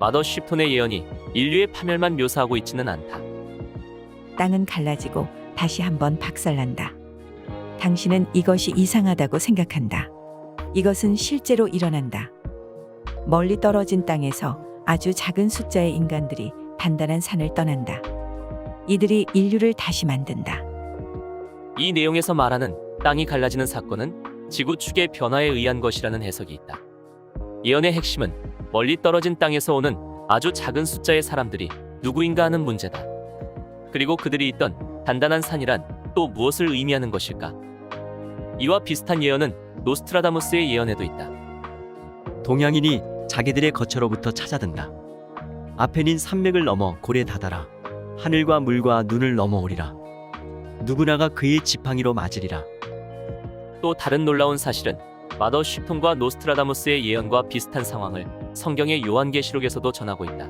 마더 쉬프톤의 예언이 인류의 파멸만 묘사하고 있지는 않다. 땅은 갈라지고 다시 한번 박살난다. 당신은 이것이 이상하다고 생각한다. 이것은 실제로 일어난다. 멀리 떨어진 땅에서 아주 작은 숫자의 인간들이 단단한 산을 떠난다. 이들이 인류를 다시 만든다. 이 내용에서 말하는 땅이 갈라지는 사건은 지구 축의 변화에 의한 것이라는 해석이 있다. 예언의 핵심은 멀리 떨어진 땅에서 오는 아주 작은 숫자의 사람들이 누구인가 하는 문제다. 그리고 그들이 있던 단단한 산이란 또 무엇을 의미하는 것일까? 이와 비슷한 예언은 노스트라다무스의 예언에도 있다. 동양인이 자기들의 거처로부터 찾아든다. 아페닌 산맥을 넘어 고래 다다라. 하늘과 물과 눈을 넘어오리라. 누구나가 그의 지팡이로 맞으리라. 또 다른 놀라운 사실은 마더 쉬톤과 노스트라다무스의 예언과 비슷한 상황을 성경의 요한계시록에서도 전하고 있다.